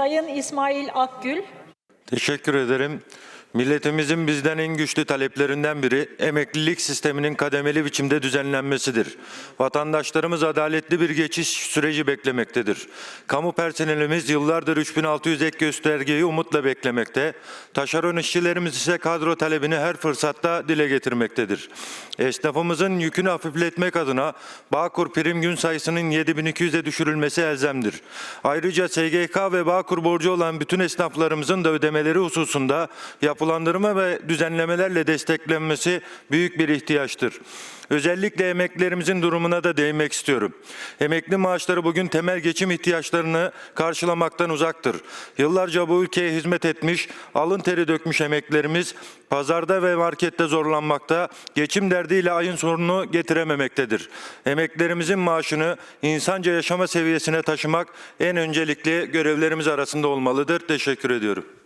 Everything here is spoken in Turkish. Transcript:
Sayın İsmail Akgül. Teşekkür ederim. Milletimizin bizden en güçlü taleplerinden biri emeklilik sisteminin kademeli biçimde düzenlenmesidir. Vatandaşlarımız adaletli bir geçiş süreci beklemektedir. Kamu personelimiz yıllardır 3600 ek göstergeyi umutla beklemekte. Taşeron işçilerimiz ise kadro talebini her fırsatta dile getirmektedir. Esnafımızın yükünü hafifletmek adına Bağkur prim gün sayısının 7200'e düşürülmesi elzemdir. Ayrıca SGK ve Bağkur borcu olan bütün esnaflarımızın da ödemeleri hususunda yapılandırma ve düzenlemelerle desteklenmesi büyük bir ihtiyaçtır. Özellikle emeklilerimizin durumuna da değinmek istiyorum. Emekli maaşları bugün temel geçim ihtiyaçlarını karşılamaktan uzaktır. Yıllarca bu ülkeye hizmet etmiş, alın teri dökmüş emeklilerimiz pazarda ve markette zorlanmakta, geçim derdiyle ayın sonunu getirememektedir. Emeklilerimizin maaşını insanca yaşama seviyesine taşımak en öncelikli görevlerimiz arasında olmalıdır. Teşekkür ediyorum.